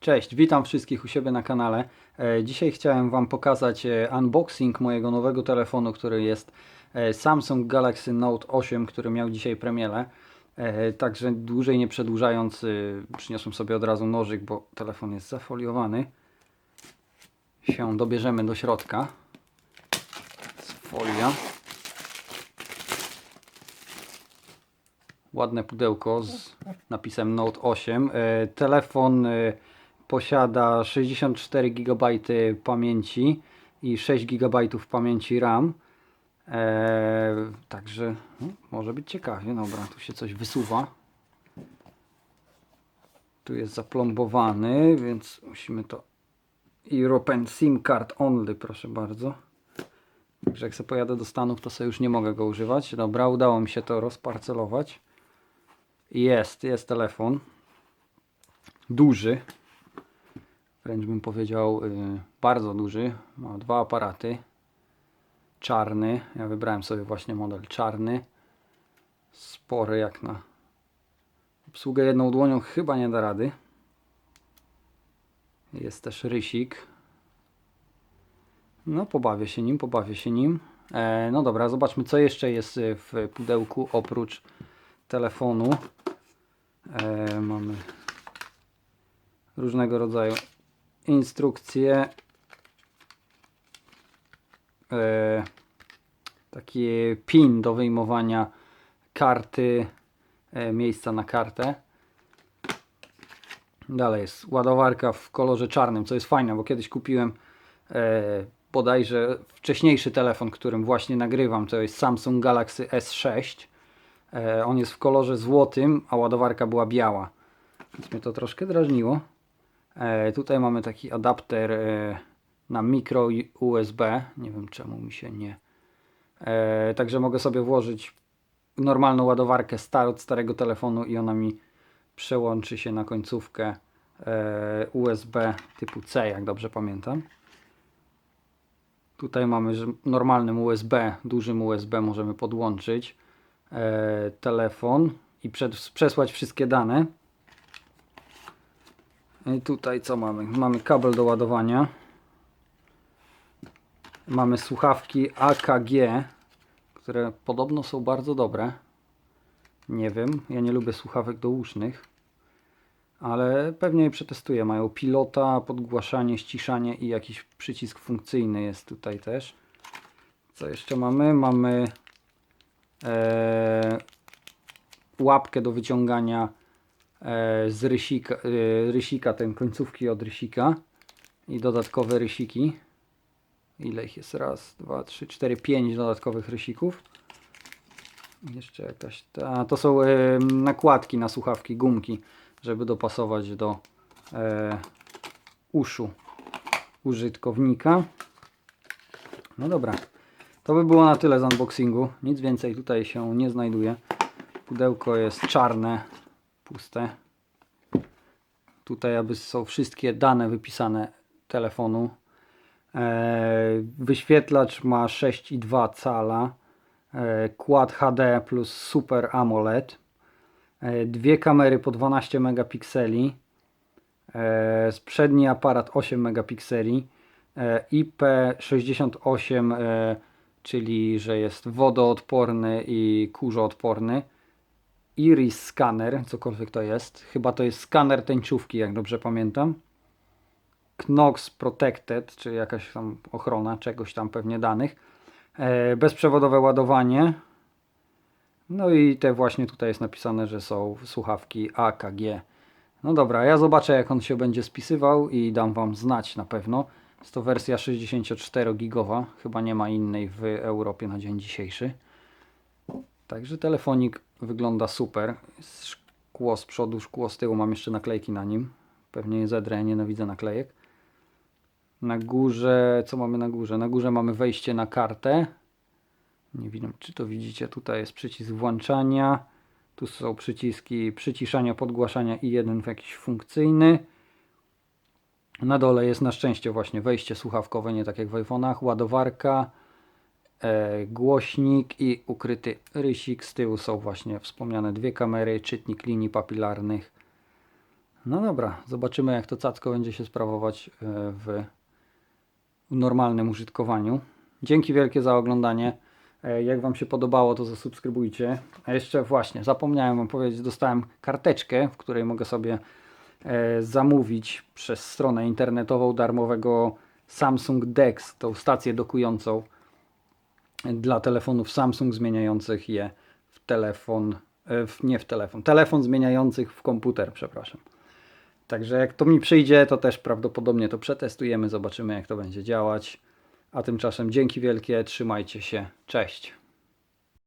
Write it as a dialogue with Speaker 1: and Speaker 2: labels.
Speaker 1: Cześć, witam wszystkich u siebie na kanale. E, Dzisiaj chciałem Wam pokazać e, unboxing mojego nowego telefonu, który jest e, Samsung Galaxy Note 8, który miał dzisiaj premierę. Także dłużej nie przedłużając, przyniosłem sobie od razu nożyk, bo telefon jest zafoliowany. Się dobierzemy do środka. Z folia. Ładne pudełko z napisem Note 8. E, Telefon posiada 64 GB pamięci i 6 GB pamięci RAM. E, także no, może być ciekawie. Dobra, tu się coś wysuwa. Tu jest zaplombowany, więc musimy to European SIM card only, proszę bardzo. Także jak sobie pojadę do Stanów, to sobie już nie mogę go używać. Dobra, udało mi się to rozparcelować. Jest, jest telefon. Duży. Wręcz bym powiedział y, bardzo duży. Ma dwa aparaty. Czarny. Ja wybrałem sobie właśnie model czarny. Spory jak na obsługę jedną dłonią chyba nie da rady. Jest też rysik. No pobawię się nim, pobawię się nim. E, no dobra, zobaczmy co jeszcze jest y, w pudełku oprócz telefonu. E, mamy różnego rodzaju instrukcje. E, taki pin do wyjmowania karty, e, miejsca na kartę. Dalej jest ładowarka w kolorze czarnym, co jest fajne, bo kiedyś kupiłem e, bodajże wcześniejszy telefon, którym właśnie nagrywam, to jest Samsung Galaxy S6. E, on jest w kolorze złotym, a ładowarka była biała. Więc mnie to troszkę drażniło. E, tutaj mamy taki adapter e, na mikro USB. Nie wiem czemu mi się nie. E, także mogę sobie włożyć normalną ładowarkę star od starego telefonu i ona mi przełączy się na końcówkę USB typu C, jak dobrze pamiętam. Tutaj mamy, normalnym USB, dużym USB możemy podłączyć telefon i przesłać wszystkie dane. I tutaj co mamy? Mamy kabel do ładowania. Mamy słuchawki AKG, które podobno są bardzo dobre. Nie wiem, ja nie lubię słuchawek dousznych, ale pewnie je przetestuję. Mają pilota, podgłaszanie, ściszanie i jakiś przycisk funkcyjny jest tutaj też. Co jeszcze mamy? Mamy e, łapkę do wyciągania z rysika, e, rysika, ten końcówki od rysika i dodatkowe rysiki. Ile ich jest? Raz, dwa, trzy, cztery, pięć dodatkowych rysików. Jeszcze jakaś. Ta, to są e, nakładki na słuchawki, gumki, żeby dopasować do e, uszu użytkownika. No dobra. To by było na tyle z unboxingu. Nic więcej tutaj się nie znajduje. Pudełko jest czarne, puste. Tutaj aby są wszystkie dane wypisane telefonu. E, wyświetlacz ma 6,2 cala. E, Quad HD plus Super AMOLED. E, dwie kamery po 12 megapikseli. E, przedni aparat 8 megapikseli. E, IP68, e, czyli że jest wodoodporny i kurzoodporny. Iris scanner, cokolwiek to jest. Chyba to jest skaner tęczówki, jak dobrze pamiętam. Knox Protected, czyli jakaś tam ochrona czegoś tam pewnie danych. E, bezprzewodowe ładowanie. No i te właśnie tutaj jest napisane, że są słuchawki AKG. No dobra, ja zobaczę jak on się będzie spisywał i dam Wam znać na pewno. Jest to wersja 64 gigowa, chyba nie ma innej w Europie na dzień dzisiejszy. Także telefonik wygląda super. Szkło z przodu, szkło z tyłu, mam jeszcze naklejki na nim. Pewnie je zedrę, nienawidzę naklejek. Na górze, co mamy na górze? Na górze mamy wejście na kartę. Nie wiem, czy to widzicie. Tutaj jest przycisk włączania. Tu są przyciski przyciszania, podgłaszania i jeden jakiś funkcyjny. Na dole jest na szczęście właśnie wejście słuchawkowe, nie tak jak w iPhone'ach, ładowarka, głośnik i ukryty rysik. Z tyłu są właśnie wspomniane dwie kamery, czytnik linii papilarnych. No dobra, zobaczymy jak to cacko będzie się sprawować e, w normalnym użytkowaniu. Dzięki wielkie za oglądanie. E, Jak Wam się podobało, to zasubskrybujcie. A jeszcze właśnie, zapomniałem Wam powiedzieć, dostałem karteczkę, w której mogę sobie e, zamówić przez stronę internetową darmowego Samsung DeX, tą stację dokującą dla telefonów Samsung zmieniających je w telefon, e, w, nie w telefon, telefon zmieniających w komputer, przepraszam. Także jak to mi przyjdzie, to też prawdopodobnie to przetestujemy, zobaczymy jak to będzie działać. A tymczasem dzięki wielkie, trzymajcie się, cześć.